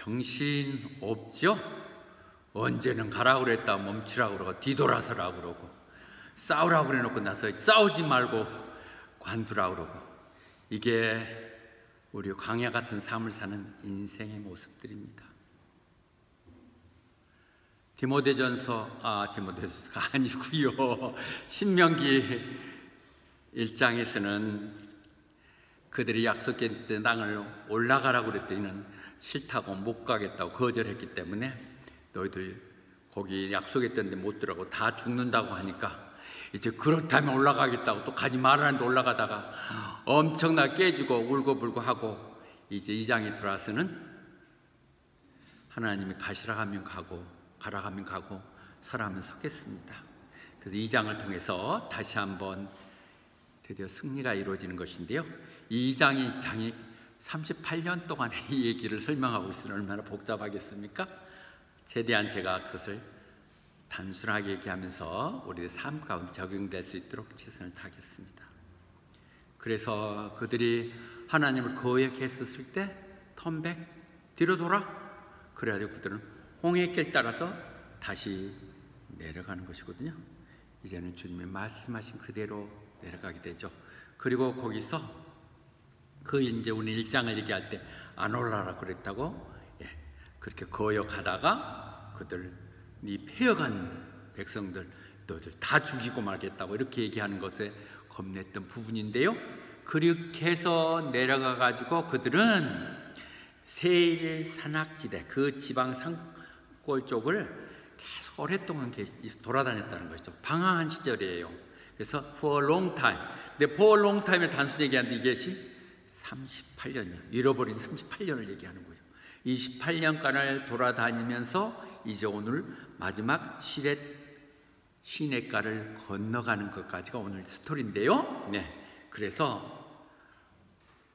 정신 없죠? 언제는 가라고 그랬다 멈추라고 그러고 뒤돌아서라고 그러고 싸우라고 그래놓고 나서 싸우지 말고 관두라고 그러고 이게 우리 광야 같은 삶을 사는 인생의 모습들입니다. 디모데전서 아 디모데전서가 아니고요. 신명기 1장에서는 그들이 약속했던 땅을 올라가라고 그랬더니는 싫다고 못 가겠다고 거절했기 때문에 너희들 거기 약속했던 데 못 들어가고 다 죽는다고 하니까 이제 그렇다면 올라가겠다고 또 가지 말라는데 올라가다가 엄청나게 깨지고 울고불고 하고 이제 이 장에 들어와서는 하나님이 가시라 하면 가고 가라 하면 가고 서라 하면 서겠습니다. 그래서 이 장을 통해서 다시 한번 드디어 승리가 이루어지는 것인데요. 이 장이 장이 38년 동안의 이 얘기를 설명하고 있으니 얼마나 복잡하겠습니까? 최대한 제가 그것을 단순하게 얘기하면서 우리의 삶 가운데 적용될 수 있도록 최선을 다하겠습니다. 그래서 그들이 하나님을 거역했었을 때 턴백 뒤로 돌아 그래가지고 그들은 홍해길 따라서 다시 내려가는 것이거든요. 이제는 주님의 말씀하신 그대로 내려가게 되죠. 그리고 거기서 그 이제 우리 일장을 얘기할 때 안 올라라 그랬다고 예, 그렇게 거역하다가 그들 네 폐역한 백성들 너희들 다 죽이고 말겠다고 이렇게 얘기하는 것에 겁냈던 부분인데요. 그렇게 해서 내려가 가지고 그들은 세일 산악지대 그 지방 산골 쪽을 계속 오랫동안 돌아다녔다는 것이죠. 방황한 시절이에요. 그래서 for a long time. 근데 for a long time을 단순히 얘기하는데 이게 38년이요. 잃어버린 38년을 얘기하는 거예요. 28년간을 돌아다니면서 이제 오늘 마지막 시렛 시내가를 건너가는 것까지가 오늘 스토리인데요. 네. 그래서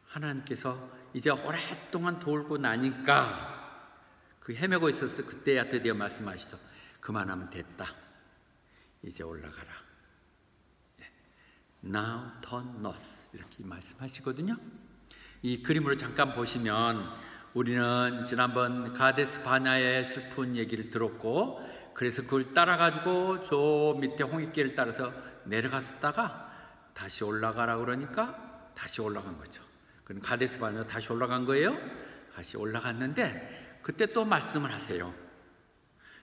하나님께서 이제 오랫동안 돌고 나니까 그 헤매고 있었을 때 그때야 드디어 말씀하시죠. 그만하면 됐다. 이제 올라가라. 네. Now turn north 이렇게 말씀하시거든요. 이 그림으로 잠깐 보시면 우리는 지난번 가데스 바냐의 슬픈 얘기를 들었고 그래서 그걸 따라가지고 저 밑에 홍익길을 따라서 내려갔었다가 다시 올라가라 그러니까 다시 올라간 거죠. 그럼 가데스 바냐 다시 올라간 거예요. 다시 올라갔는데 그때 또 말씀을 하세요.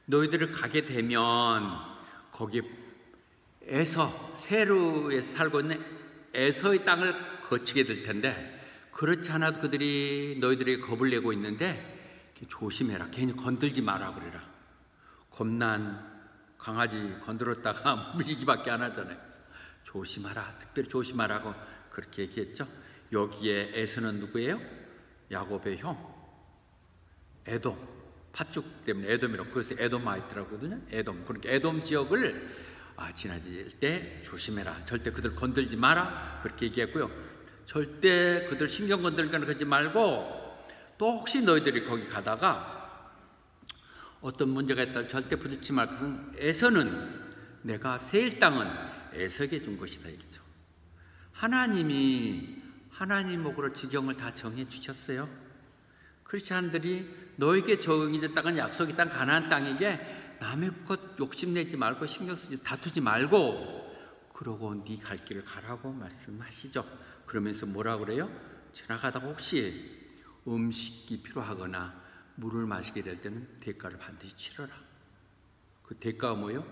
너희들을 가게 되면 거기 에서 세루에 살고 있는 에서의 땅을 거치게 될 텐데 그렇지 않아도 그들이 너희들에게 겁을 내고 있는데 조심해라. 괜히 건들지 마라 그래라. 겁난 강아지 건드렸다가 물리기밖에 안 하잖아요. 조심하라. 특별히 조심하라고 그렇게 얘기했죠. 여기에 에서는 누구예요? 야곱의 형. 에돔. 팥죽 때문에 에돔이라고 그래서 에돔마이트라고 하거든요. 에돔. 그러니까 에돔 지역을 아, 지나질 때 조심해라. 절대 그들 건들지 마라. 그렇게 얘기했고요. 절대 그들 신경 건들거나 그러지 말고 또 혹시 너희들이 거기 가다가 어떤 문제가 있다 절대 부딪지 말 것은 에서는 내가 세일 땅은 에서에게 준 것이다 이거죠. 하나님이 하나님 목으로 지경을 다 정해 주셨어요. 크리스찬들이 너에게 적용이 땅은 약속의 땅 가나안 땅에게 남의 것 욕심내지 말고 신경 쓰지 다투지 말고 그러고 네 갈 길을 가라고 말씀하시죠. 그러면서 뭐라 그래요? 지나가다가 혹시 음식이 필요하거나 물을 마시게 될 때는 대가를 반드시 치러라. 그 대가가 뭐예요?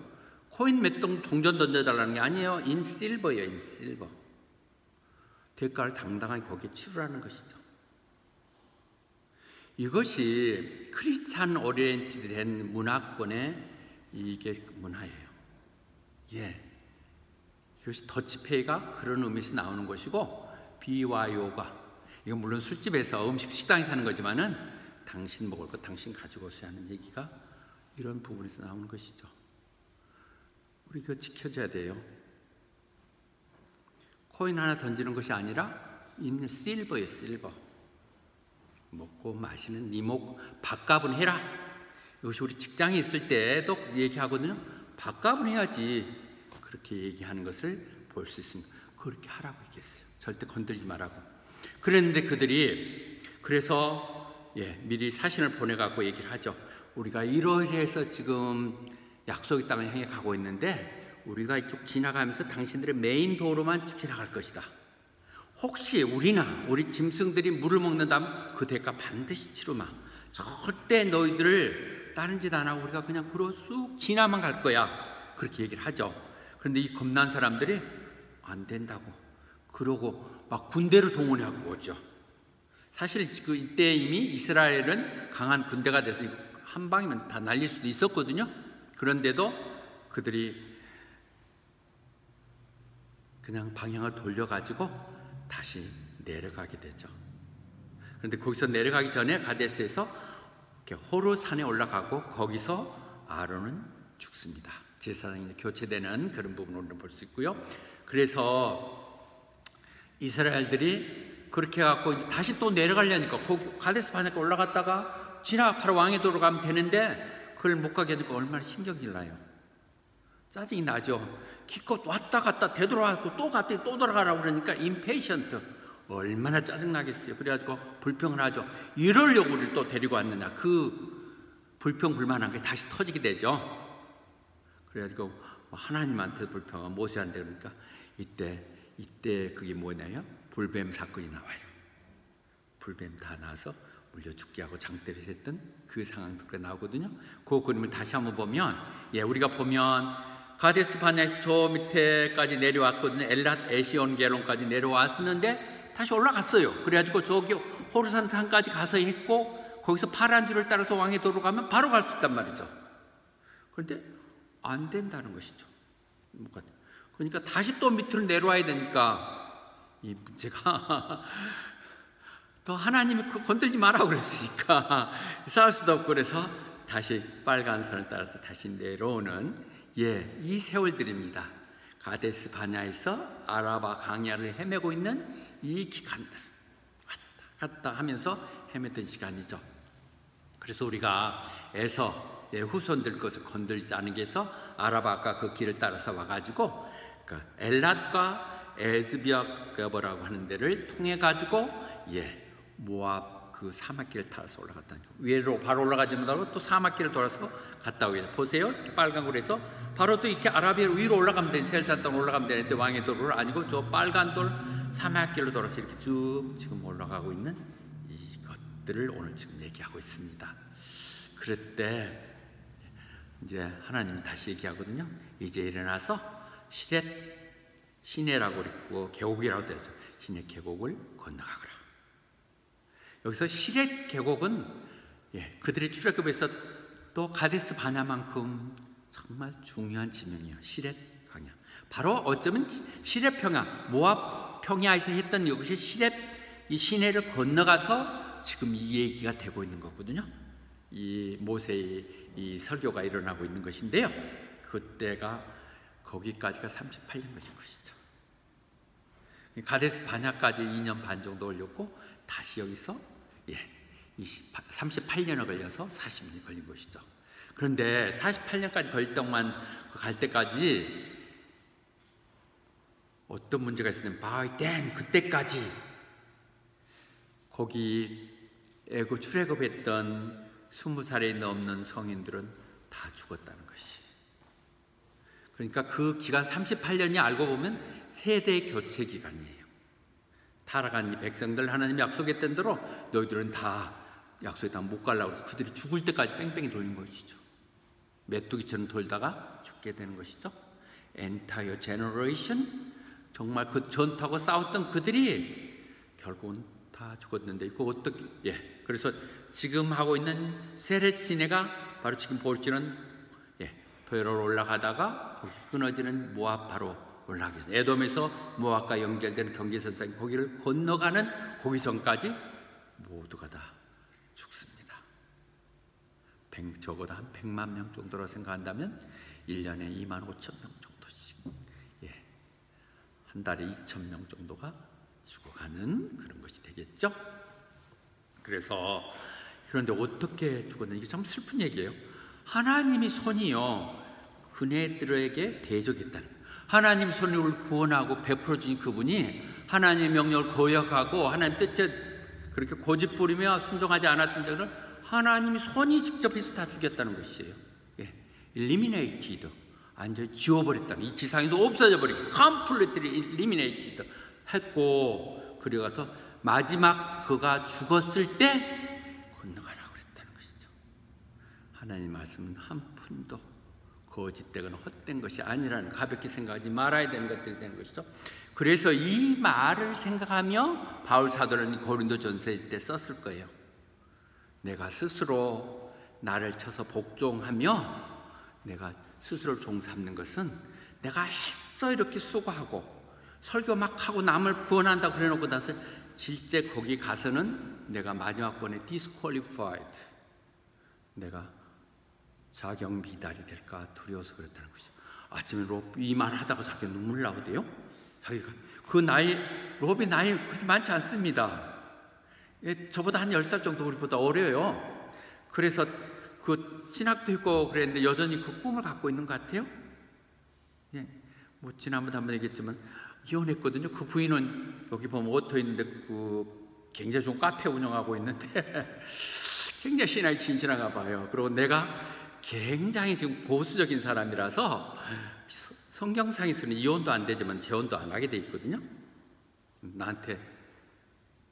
코인 몇 동 동전 던져달라는 게 아니에요. 인 실버예요, 인 실버. 대가를 당당하게 거기에 치르라는 것이죠. 이것이 크리스찬 오리엔티된 문화권의 이게 문화예요. 예. 이것이 더치페이가 그런 의미에서 나오는 것이고 비와요가 이건 물론 술집에서 음식 식당에 사는 거지만은 당신 먹을 거 당신 가지고 오세요 하는 얘기가 이런 부분에서 나오는 것이죠. 우리 이거 지켜줘야 돼요. 코인 하나 던지는 것이 아니라 있는 실버예요, 실버. 먹고 마시는 니목 밥값은 해라. 이것이 우리 직장에 있을 때도 얘기하거든요. 밥값은 해야지. 그렇게 얘기하는 것을 볼 수 있습니다. 그렇게 하라고 얘기했어요. 절대 건들지 말라고. 그랬는데 그들이 그래서 예, 미리 사신을 보내 갖고 얘기를 하죠. 우리가 이러이러해서 지금 약속의 땅을 향해 가고 있는데 우리가 이쪽 지나가면서 당신들의 메인 도로만 쭉 지나갈 것이다. 혹시 우리나 우리 짐승들이 물을 먹는다면 그 대가 반드시 치르마. 절대 너희들을 다른 짓 안 하고 우리가 그냥 그로 쑥 지나만 갈 거야. 그렇게 얘기를 하죠. 그런데 이 겁난 사람들이 안 된다고. 그러고 막 군대를 동원해 갖고 오죠. 사실 그 이때 이미 이스라엘은 강한 군대가 돼서 한 방이면 다 날릴 수도 있었거든요. 그런데도 그들이 그냥 방향을 돌려가지고 다시 내려가게 되죠. 그런데 거기서 내려가기 전에 가데스에서 호르 산에 올라가고 거기서 아론은 죽습니다. 제사장이 교체되는 그런 부분을 볼 수 있고요. 그래서 이스라엘들이 그렇게 갖고 다시 또 내려가려니까 가데스 바네까 올라갔다가 지나 바로 왕의 도로 가면 되는데 그걸 못 가게 하니까 얼마나 신경질 나요. 짜증이 나죠. 기껏 왔다 갔다 되돌아가고 또 갔다 또 돌아가라 그러니까 임페이션트 얼마나 짜증 나겠어요. 그래가지고 불평을 하죠. 이러려고 우리를 또 데리고 왔느냐. 그 불평 불만한 게 다시 터지게 되죠. 그래가지고 뭐 하나님한테 불평하고 모세한테 그러니까 이때 이때 그게 뭐냐요? 불뱀 사건이 나와요. 불뱀 다 나서 물려 죽게 하고 장대를 셌던 그 상황도 나오거든요. 그 그림을 다시 한번 보면 예 우리가 보면 가데스 바냐에서 저 밑에까지 내려왔거든요. 엘랏 에시온 게론까지 내려왔는데 다시 올라갔어요. 그래가지고 저기 호르산 산까지 가서 했고 거기서 파란 줄을 따라서 왕의 도로 가면 바로 갈 수 있단 말이죠. 그런데 안 된다는 것이죠. 그러니까 다시 또 밑으로 내려와야 되니까 이 문제가 더 하나님이 그 건들지 마라 그랬으니까 싸울 수도 없고 그래서 다시 빨간 선을 따라서 다시 내려오는 예, 이 세월들입니다. 가데스 바냐에서 아라바 강야를 헤매고 있는 이 기간들 왔다 갔다 하면서 헤맸던 시간이죠. 그래서 우리가 에서 예, 후손들 것을 건들지 않은 게서 아라바가 그 길을 따라서 와가지고 그러니까 엘랏과 에즈비아가버라고 하는 데를 통해 가지고 예 모압 그 사막길을 타서 올라갔다니 위로 바로 올라가지 못하고 또 사막길을 돌아서 갔다 오게 보세요 빨간 골에서 바로 또 이렇게 아라비아 위로 올라가면 되는 셀사 땅 올라가면 되는데 왕의 도로를 아니고 저 빨간 돌 사막길로 돌아서 이렇게 쭉 지금 올라가고 있는 이것들을 오늘 지금 얘기하고 있습니다. 때 이제 하나님 다시 얘기하거든요. 이제 일어나서 시렛 시내라고 그랬고 계곡이라고 되죠. 시내 계곡을 건너가거라. 여기서 시렛 계곡은 예, 그들의 출애굽에서 또 가데스 바냐만큼 정말 중요한 지명이에요. 시렛 강야. 바로 어쩌면 시렛 평야, 모압 평야에서 했던 이것이 시렛 이 시내를 건너가서 지금 이 얘기가 되고 있는 거거든요. 이 모세의 이 설교가 일어나고 있는 것인데요. 그때가 거기까지가 38년 걸린 것이죠. 가데스 반야까지 2년 반 정도 걸렸고 다시 여기서 예, 38년을 걸려서 40년이 걸린 것이죠. 그런데 48년까지 걸릴 동안 그갈 때까지 어떤 문제가 있었냐면 바이 땐 그때까지 거기 애고 출애굽했던 20살이 넘는 성인들은 다 죽었다는 것이. 그러니까 그 기간 38년이 알고 보면 세대 교체 기간이에요. 타락한 이 백성들 하나님 약속했던 대로 너희들은 다 약속에 다못 가려고 해서 그들이 죽을 때까지 뺑뺑이 돌린 것이죠. 메뚜기처럼 돌다가 죽게 되는 것이죠. 엔타이어 제너레이션 정말 그 전투하고 싸웠던 그들이 결국은 다 죽었는데 이거 어떻게 예 그래서 지금 하고 있는 세렛 시내가 바로 지금 볼지는 회로로 올라가다가 거기 끊어지는 모압 바로 올라가게 돼요. 에돔에서 모압과 연결되는 경계선상 거기를 건너가는 거기선까지 모두가 다 죽습니다. 100, 적어도 한 100만 명 정도로 생각한다면 1년에 2만 5천 명 정도씩 예, 한 달에 2천 명 정도가 죽어가는 그런 것이 되겠죠. 그래서 그런데 어떻게 죽었는지 참 슬픈 얘기예요. 하나님이 손이요 그네들에게 대적했다는 하나님 손을 구원하고 베풀어 주신 그분이 하나님의 명령을 거역하고 하나님 뜻에 그렇게 고집 부리며 순종하지 않았던 자들을 하나님이 손이 직접 해서 다 죽였다는 것이에요. 예. eliminated. 완전 지워버렸다는 이 지상에도 없어져 버리고 completely eliminated 했고 그리고서 마지막 그가 죽었을 때 하나님 말씀은 한 푼도 거짓되거나 헛된 것이 아니라는 가볍게 생각하지 말아야 되는 것들이 되는 것이죠. 그래서 이 말을 생각하며 바울 사도는 고린도 전서일 때 썼을 거예요. 내가 스스로 나를 쳐서 복종하며 내가 스스로 종삼는 것은 내가 애써 이렇게 수고하고 설교 막 하고 남을 구원한다 그래 놓고 나서 실제 거기 가서는 내가 마지막 번에 disqualified 내가 자경 미달이 될까 두려워서 그랬다는 것이죠. 아침에 로이말 하다가 자기 눈물 나오대요. 자기가 그 나이 로비 나이 그렇게 많지 않습니다. 예, 저보다 한 10살 정도 우리보다 어려요. 그래서 그 신학도 있고 그랬는데 여전히 그 꿈을 갖고 있는 것 같아요. 예, 뭐 지난번에 한번 얘기했지만 이혼했거든요. 그 부인은 여기 보면 오토 있는데 그 굉장히 좋은 카페 운영하고 있는데 굉장히 신앙이 진실한가 봐요. 그리고 내가 굉장히 지금 보수적인 사람이라서 성경상에서는 이혼도 안 되지만 재혼도 안 하게 돼 있거든요. 나한테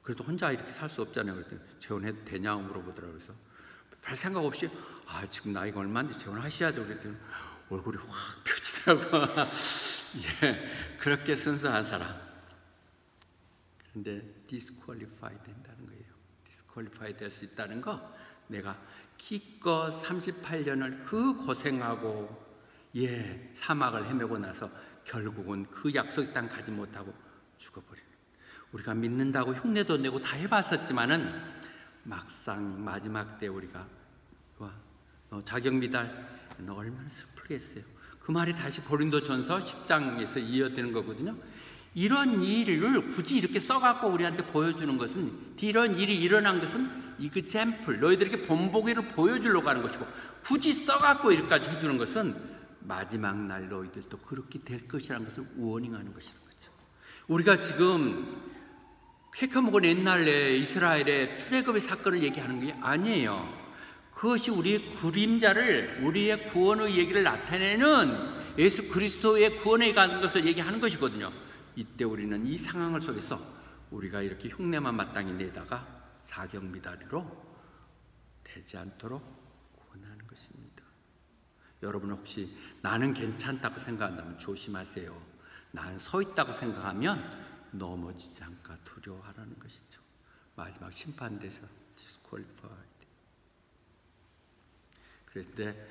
그래도 혼자 이렇게 살 수 없잖아요. 그랬더니 재혼해도 되냐고 물어보더라고요. 그래서 별 생각 없이 아 지금 나이가 얼마인데 재혼하셔야죠. 그랬더니 얼굴이 확 펴지더라고. 예, 그렇게 순수한 사람. 그런데 디스퀄리파이 된다는 거예요. 디스퀄리파이 될 수 있다는 거 내가 기껏 38년을 그 고생하고 예 사막을 헤매고 나서 결국은 그 약속 땅 가지 못하고 죽어버리는 우리가 믿는다고 흉내도 내고 다 해봤었지만은 막상 마지막 때 우리가 와, 너 자격 미달 너 얼마나 슬프겠어요. 그 말이 다시 고린도 전서 10장에서 이어되는 거거든요. 이런 일을 굳이 이렇게 써갖고 우리한테 보여주는 것은 이런 일이 일어난 것은 이그샘플 너희들에게 본보기를 보여주려고 하는 것이고 굳이 써갖고 이렇게까지 해주는 것은 마지막 날 너희들도 그렇게 될 것이라는 것을 우원잉하는 것이는 거죠. 우리가 지금 케카목은 옛날에 이스라엘의 출애굽의 사건을 얘기하는 게 아니에요. 그것이 우리의 그림자를 우리의 구원의 얘기를 나타내는 예수 그리스도의 구원에 가는 것을 얘기하는 것이거든요. 이때 우리는 이 상황을 속에서 우리가 이렇게 흉내만 마땅히 내다가 사경미다리로 되지 않도록 구원하는 것입니다. 여러분 혹시 나는 괜찮다고 생각한다면 조심하세요. 나는 서 있다고 생각하면 넘어지지 않까 두려워하라는 것이죠. 마지막 심판대에서 disqualified. 그런데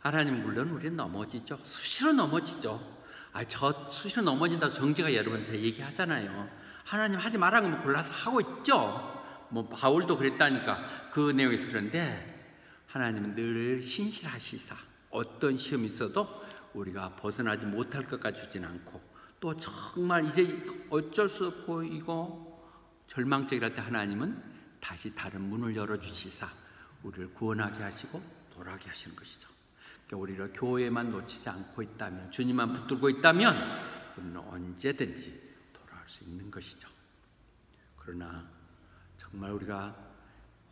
하나님 물론 우리는 넘어지죠. 수시로 넘어지죠. 아, 저 수시로 넘어진다 정지가 여러분한테 얘기하잖아요. 하나님 하지 말라는 거 골라서 하고 있죠. 뭐 바울도 그랬다니까 그 내용에서 그런데 하나님은 늘 신실하시사 어떤 시험이 있어도 우리가 벗어나지 못할 것까지 주진 않고 또 정말 이제 어쩔 수 없고 이거 절망적이랄 때 하나님은 다시 다른 문을 열어주시사 우리를 구원하게 하시고 돌아가게 하시는 것이죠. 그러니까 우리를 교회만 놓치지 않고 있다면 주님만 붙들고 있다면 우리는 언제든지 돌아올 수 있는 것이죠. 그러나 정말 우리가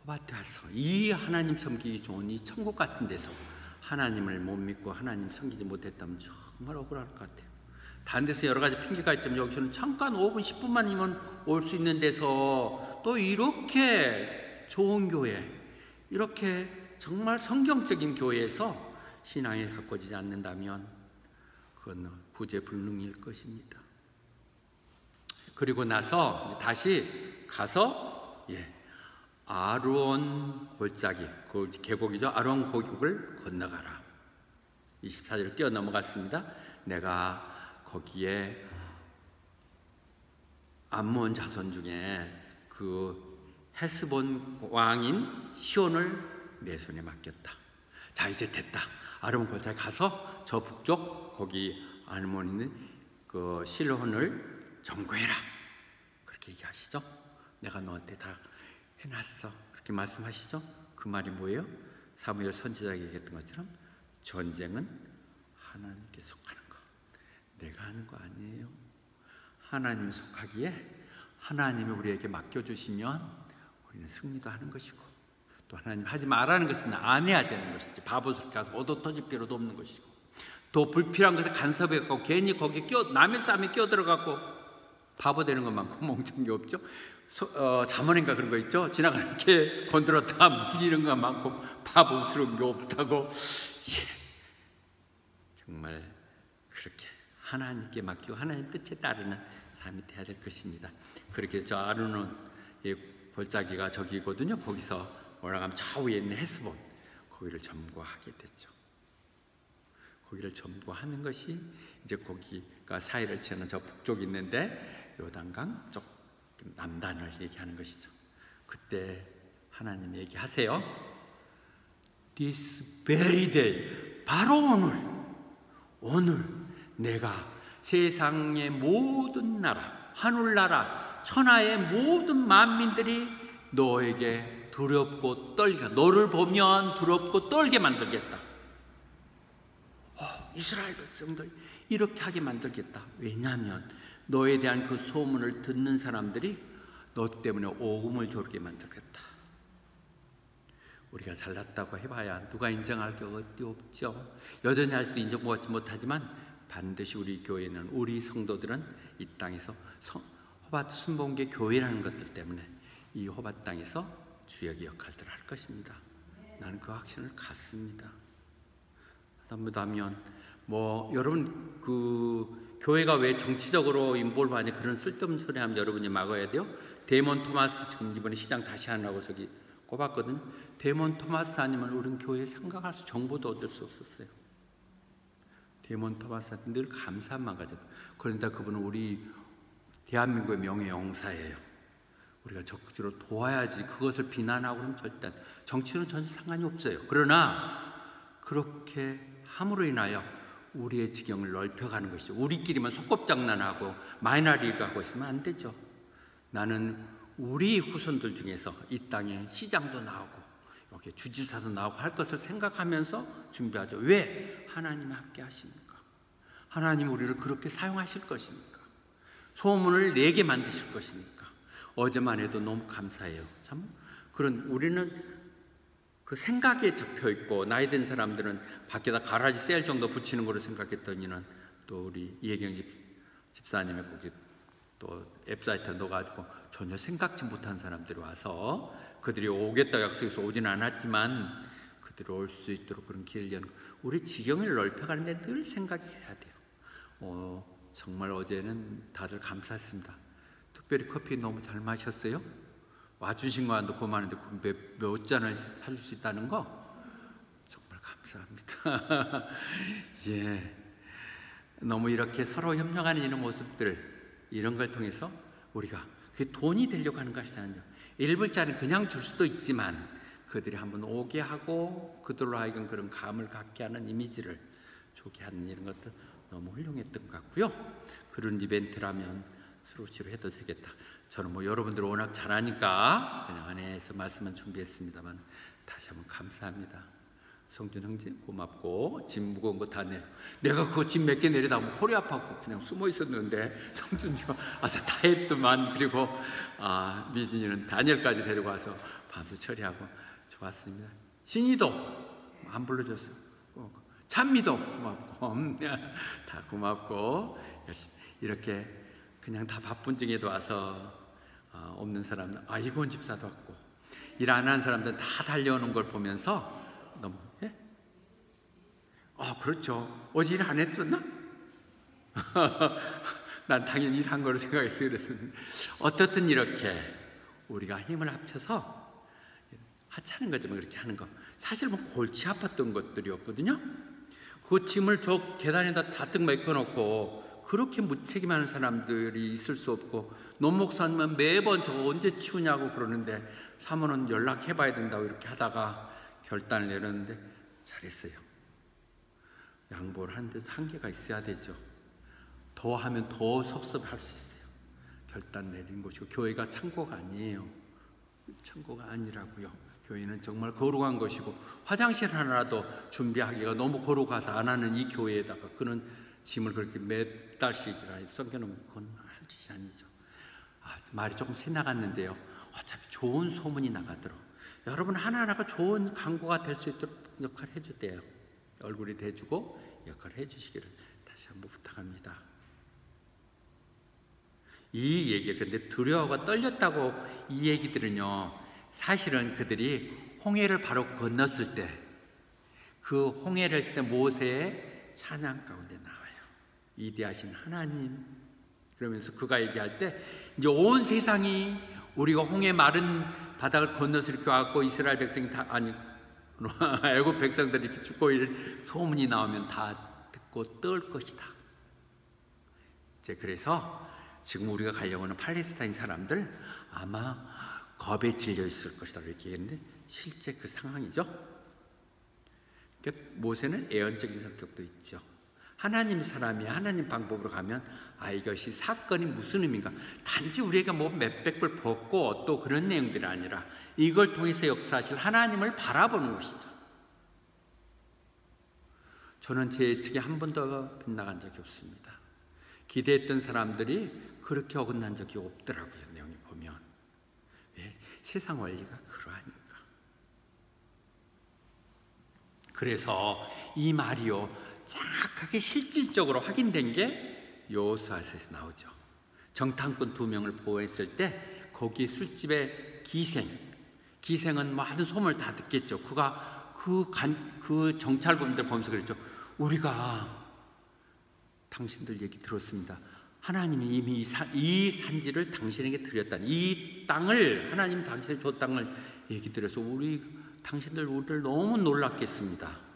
호바트 와서 이 하나님 섬기기 좋은 이 천국 같은 데서 하나님을 못 믿고 하나님 섬기지 못했다면 정말 억울할 것 같아요. 다른 데서 여러 가지 핑계가 있지만 여기서는 잠깐 5분, 10분만이면 올 수 있는 데서 또 이렇게 좋은 교회, 이렇게 정말 성경적인 교회에서 신앙이 가꿔지지 않는다면 그건 구제불능일 것입니다. 그리고 나서 다시 가서 예, 아루온 골짜기, 그 계곡이죠. 아루온 고국을 건너가라. 24절을 뛰어 넘어갔습니다. 내가 거기에 암몬 자손 중에 그 헤스본 왕인 시온을 내 손에 맡겼다. 자 이제 됐다. 아르몬 골짜기 가서 저 북쪽 거기 있는 그 실혼을 점거해라. 그렇게 얘기하시죠. 내가 너한테 다 해놨어. 그렇게 말씀하시죠. 그 말이 뭐예요? 사무엘 선지자가 얘기했던 것처럼 전쟁은 하나님께 속하는 내가 하는 거 아니에요. 하나님 속하기에 하나님이 우리에게 맡겨주시면 우리는 승리도 하는 것이고 또 하나님 하지 말라는 것은 안 해야 되는 것이지 바보스럽게 가서 오도 터질 필요도 없는 것이고 또 불필요한 것에 간섭해 갖고 괜히 거기에 끼어 남의 싸움에 끼어 들어갖고 바보 되는 것만큼 멍청이 없죠. 소, 어, 자문인가 그런 거 있죠. 지나가는 게 건드렸다 물리는 것만큼 바보스러운 게 없다고. 예. 정말 그렇게 하나님께 맡기고 하나님 뜻에 따르는 삶이 돼야 될 것입니다. 그렇게 저 예, 골짜기가 저기거든요. 거기서 올라가면 저 위에 있는 헤스본 거기를 점거하게 됐죠. 거기를 점거하는 것이 이제 거기가 사이를 치는 저 북쪽이 있는데 요단강 쪽 남단을 얘기하는 것이죠. 그때 하나님 얘기하세요. This very day, 바로 오늘, 오늘 내가 세상의 모든 나라, 하늘나라, 천하의 모든 만민들이 너에게 두렵고 떨게, 너를 보면 두렵고 떨게 만들겠다. 어, 이스라엘 백성들 이렇게 하게 만들겠다. 왜냐하면 너에 대한 그 소문을 듣는 사람들이 너 때문에 오금을 조르게 만들겠다. 우리가 잘났다고 해봐야 누가 인정할 게 어디 없죠. 여전히 아직도 인정받지 못하지만 반드시 우리 교회는 우리 성도들은 이 땅에서 호밭 순복계 교회라는 것들 때문에 이 호밭 땅에서 주역의 역할들을 할 것입니다. 나는 그 확신을 갖습니다. 하다못하면 뭐 여러분 그 교회가 왜 정치적으로 인볼브하냐 그런 쓸데없는 소리 하면 여러분이 막아야 돼요. 데몬 토마스 지금 이번에 시장 다시 하려고 저기 꼽았거든. 데몬 토마스 아니면 우리는 교회 생각할 수 정보도 얻을 수 없었어요. 데몬 토마스한테 늘 감사만 가져. 그런데 그분은 우리 대한민국의 명예 영사예요. 우리가 적극적으로 도와야지 그것을 비난하고 그러면 절대 정치는 전혀 상관이 없어요. 그러나 그렇게 함으로 인하여 우리의 지경을 넓혀가는 것이죠. 우리끼리만 속곱장난하고 마이너리그 하고 있으면 안 되죠. 나는 우리 후손들 중에서 이 땅에 시장도 나오고 여기 주지사도 나오고 할 것을 생각하면서 준비하죠. 왜? 하나님이 함께 하시니까. 하나님 우리를 그렇게 사용하실 것이니까. 소문을 내게 만드실 것이니까. 어제만 해도 너무 감사해요. 참 그런 우리는 그 생각에 잡혀 있고 나이 든 사람들은 밖에다 가라지 셀 정도 붙이는 거로 생각했더니는 또 우리 이혜경 집, 집사님의 거기 또 앱사이트에 넣어가지고 전혀 생각지 못한 사람들이 와서 그들이 오겠다 약속해서 오진 않았지만 그들이 올 수 있도록 그런 기회를 여는 우리 지경을 넓혀가는데 늘 생각해야 돼요. 어, 정말 어제는 다들 감사했습니다. 특별히 커피 너무 잘 마셨어요. 와주신 것도 고마운데 그 몇, 몇 잔을 사줄 수 있다는 거 정말 감사합니다. 예, 너무 이렇게 서로 협력하는 이런 모습들 이런 걸 통해서 우리가 그게 돈이 되려고 하는 것이 아니죠. 일불짜리 그냥 줄 수도 있지만 그들이 한번 오게 하고 그들로 하여금 그런 감을 갖게 하는 이미지를 좋게 하는 이런 것도 너무 훌륭했던 것 같고요. 그런 이벤트라면 수로치로 해도 되겠다. 저는 뭐 여러분들 워낙 잘하니까 그냥 안에서 말씀만 준비했습니다만 다시 한번 감사합니다. 성준 형제 고맙고 짐 무거운 거 다 내려. 내가 그거 짐 몇 개 내리다 보면 허리 아파고 그냥 숨어 있었는데 성준이가 와서 다 했더만 그리고 아 미진이는 다니엘까지 와서 밤새 처리하고 좋았습니다. 신이도 안 불러줬어. 찬미도 고맙고 다 고맙고 열심히 이렇게 그냥 다 바쁜 중에도 와서 어, 없는 사람들 아 이건 집사도 왔고 일안한 사람들 다 달려오는 걸 보면서 너무 예? 아 그렇죠. 어제 일 안 했었나? 난 당연히 일한 거로 생각했어요. 그래서 어떻든 이렇게 우리가 힘을 합쳐서 하찮은 거지만 그렇게 하는 거. 사실 뭐 골치 아팠던 것들이었거든요. 그 짐을 저 계단에다 다뜩 맡겨놓고 그렇게 무책임하는 사람들이 있을 수 없고 논 목사님은 매번 저거 언제 치우냐고 그러는데 사모는 연락해봐야 된다고 이렇게 하다가 결단을 내렸는데 잘했어요. 양보를 하는데 한계가 있어야 되죠. 더 하면 더 섭섭할 수 있어요. 결단 내린 것이고 교회가 창고가 아니에요. 창고가 아니라고요. 교회는 정말 거룩한 것이고 화장실 하나라도 준비하기가 너무 거룩해서 안 하는 이 교회에다가 그는 짐을 그렇게 몇 달씩이나 써겨놓으면 그건 할 짓이 아니죠. 아, 말이 조금 새 나갔는데요. 어차피 좋은 소문이 나가도록 여러분 하나하나가 좋은 광고가 될 수 있도록 역할을 해주대요. 얼굴이 대주고 역할을 해주시기를 다시 한번 부탁합니다. 이 얘기 근데 두려워가 떨렸다고 이 얘기들은요 사실은 그들이 홍해를 바로 건넜을 때 그 홍해를 했을 때 모세의 찬양 가운데 이대하신 하나님 그러면서 그가 얘기할 때 이제 온 세상이 우리가 홍해 마른 바닥을 건너서 이렇게 왔고 이스라엘 백성이 다 아니 애굽 백성들이 이렇게 죽고 이런 소문이 나오면 다 듣고 떨 것이다. 이제 그래서 지금 우리가 가려고 하는 팔레스타인 사람들 아마 겁에 질려 있을 것이다 이렇게 얘기했는데 실제 그 상황이죠. 그러니까 모세는 애언적인 성격도 있죠. 하나님 사람이 하나님 방법으로 가면 아 이것이 사건이 무슨 의미인가? 단지 우리가 뭐 몇백 불 벗고 또 그런 내용들이 아니라 이걸 통해서 역사하실 하나님을 바라보는 것이죠. 저는 제 예측에 한 번도 빗나간 적이 없습니다. 기대했던 사람들이 그렇게 어긋난 적이 없더라고요 내용이 보면. 왜? 세상 원리가 그러하니까. 그래서 이 말이요 정확하게 실질적으로 확인된 게 여호수아에서 나오죠. 정탐꾼 두 명을 보호했을 때 거기 술집의 기생, 기생은 많은 소문을 다 듣겠죠. 그가 그, 간, 그 정찰범들 보면서 그랬죠. 우리가 당신들 얘기 들었습니다. 하나님이 이미 이, 산, 이 산지를 당신에게 드렸다니 이 땅을 하나님 당신이 줬 땅을 얘기 들어서 우리 당신들 우리를 너무 놀랐겠습니다.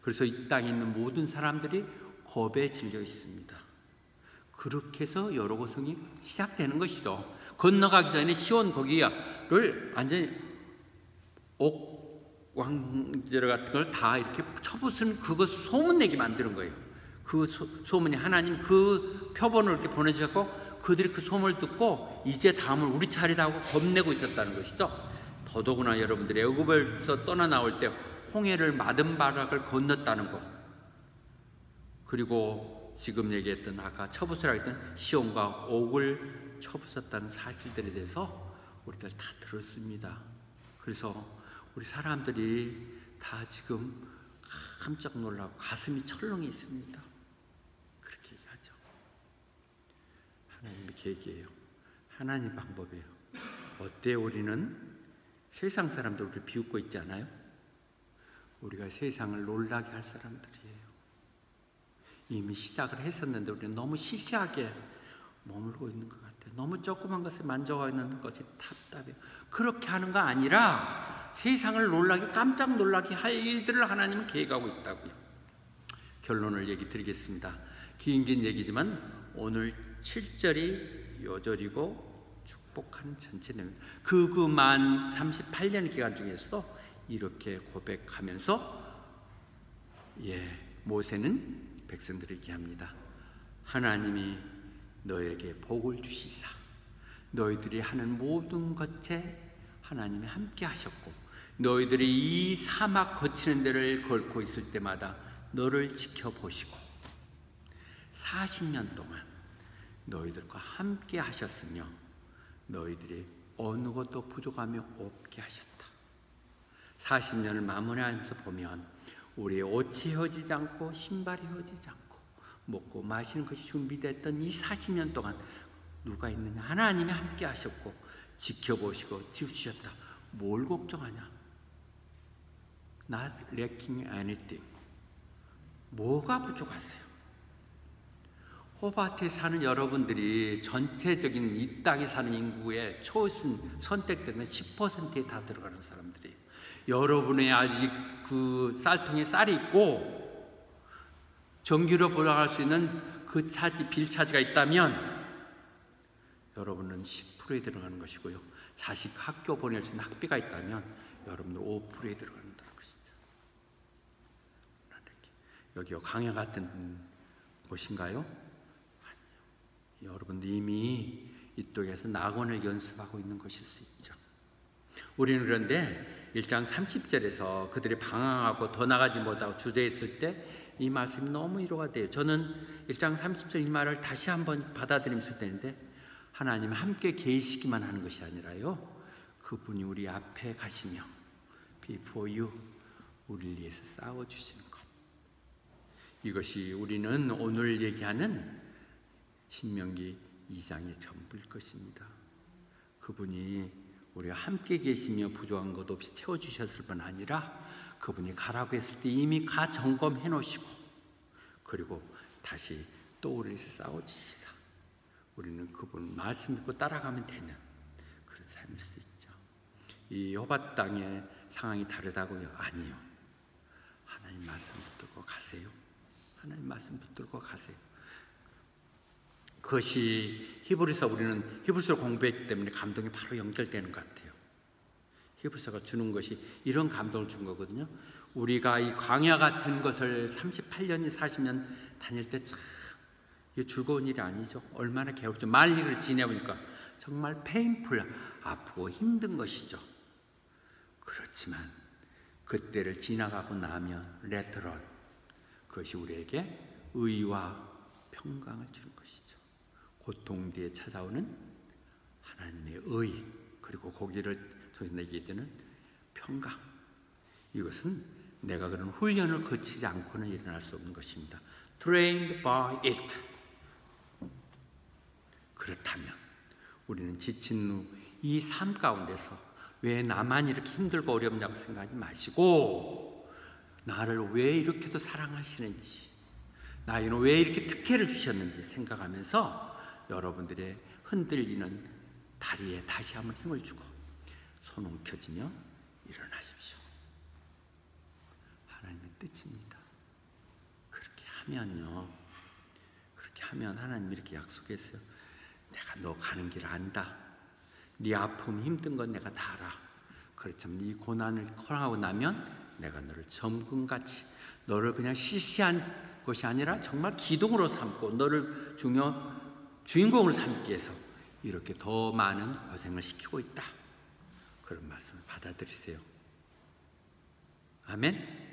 예, 그래서 이 땅에 있는 모든 사람들이 겁에 질려 있습니다. 그렇게 해서 여러 고성이 시작되는 것이죠. 건너가기 전에 시온 거기를 완전히 옥왕제로 같은 걸 다 이렇게 쳐부순 그거 소문내게 만드는 거예요. 그 소, 문이 하나님 그 표본을 이렇게 보내주셨고 그들이 그 소문을 듣고 이제 다음은 우리 차례다 하고 겁내고 있었다는 것이죠. 더더구나 여러분들이 애굽에서 떠나 나올 때 홍해를 마든 바락을 건넜다는 것. 그리고 지금 얘기했던 아까 처부수라 했던 시온과 옥을 처부셨다는 사실들에 대해서 우리들 다 들었습니다. 그래서 우리 사람들이 다 지금 깜짝 놀라고 가슴이 철렁해 있습니다. 그렇게 얘기하죠. 하나님의 계획이에요. 하나님 방법이에요. 어때 우리는 세상 사람들 우리 비웃고 있지 않아요? 우리가 세상을 놀라게 할 사람들이에요. 이미 시작을 했었는데 우리는 너무 시시하게 머물고 있는 것 같아요. 너무 조그만 것에 있는 것이 답답해요. 그렇게 하는 거 아니라 세상을 놀라게 깜짝 놀라게 할 일들을 하나님은 계획하고 있다고요. 결론을 얘기 드리겠습니다. 긴긴 얘기지만 오늘 7절이 요절이고 축복하는 전체 내용. 그그만 38년 기간 중에서도 이렇게 고백하면서 예, 모세는 백성들에게 합니다. 하나님이 너에게 복을 주시사 너희들이 하는 모든 것에 하나님이 함께 하셨고 너희들이 이 사막 거치는 데를 걸고 있을 때마다 너를 지켜보시고 40년 동안 너희들과 함께 하셨으며 너희들이 어느 것도 부족하며 없게 하셨다. 40년을 마무리하면서 보면 우리의 옷이 헤어지지 않고 신발이 헤어지지 않고 먹고 마시는 것이 준비됐던 이 40년 동안 누가 있느냐? 하나님이 함께 하셨고 지켜보시고 지우셨다. 뭘 걱정하냐? Not lacking anything. 뭐가 부족하세요? 호밭에 사는 여러분들이 전체적인 이 땅에 사는 인구의 초선 선택되는 10%에 다 들어가는 사람들이에요 여러분의 아직 그 쌀통에 쌀이 있고 전기로 돌아갈 수 있는 그 차지 빌차지가 있다면 여러분은 10%에 들어가는 것이고요. 자식 학교 보낼 수 있는 학비가 있다면 여러분은 5%에 들어간다는 것이죠. 여기요 강야 같은 곳인가요? 여러분들 이미 이 쪽에서 낙원을 연습하고 있는 것일 수 있죠. 우리는 그런데 1장 30절에서 그들이 방황하고 더 나가지 못하고 주저했을 때 이 말씀이 너무 위로가 돼요. 저는 1장 30절 이 말을 다시 한번 받아들이면서 되는데 하나님 함께 계시기만 하는 것이 아니라요. 그분이 우리 앞에 가시며 before you 우리를 위해서 싸워 주시는 것. 이것이 우리는 오늘 얘기하는 신명기 2장의 전부일 것입니다. 그분이 우리와 함께 계시며 부족한 것 없이 채워 주셨을 뿐 아니라 그분이 가라고 했을 때 이미 가 점검해 놓으시고 그리고 다시 또 우리를 싸워 주시사 우리는 그분 말씀 믿고 따라가면 되는 그런 삶일 수 있죠. 이 호바 땅의 상황이 다르다고요? 아니요. 하나님 말씀 붙들고 가세요. 하나님 말씀 붙들고 가세요. 그것이 히브리서 우리는 히브리서 공부했기 때문에 감동이 바로 연결되는 것 같아요. 히브리서가 주는 것이 이런 감동을 준 거거든요. 우리가 이 광야 같은 것을 38년이 40년 다닐 때 참 즐거운 일이 아니죠. 얼마나 괴롭죠. 말일을 지내보니까 정말 페인풀, 아프고 힘든 것이죠. 그렇지만 그때를 지나가고 나면 레트론 그것이 우리에게 의와 평강을 주는 것이죠. 고통 뒤에 찾아오는 하나님의 의 그리고 거기를 통해서 내게 되는 평강 이것은 내가 그런 훈련을 거치지 않고는 일어날 수 없는 것입니다. Trained by it. 그렇다면 우리는 지친 후 이 삶 가운데서 왜 나만 이렇게 힘들고 어렵냐고 생각하지 마시고 나를 왜 이렇게도 사랑하시는지 나에게는 왜 이렇게 특혜를 주셨는지 생각하면서 여러분들의 흔들리는 다리에 다시 한번 힘을 주고 손 움켜쥐며 일어나십시오. 하나님의 뜻입니다. 그렇게 하면요. 그렇게 하면 하나님 이렇게 약속했어요. 내가 너 가는 길 안다. 네 아픔 힘든 건 내가 다 알아. 그렇지만 네 고난을 허락하고 나면 내가 너를 점금같이 너를 그냥 시시한 것이 아니라 정말 기둥으로 삼고 너를 중요 주인공으로 삼기 위해서 이렇게 더 많은 고생을 시키고 있다. 그런 말씀을 받아들이세요. 아멘.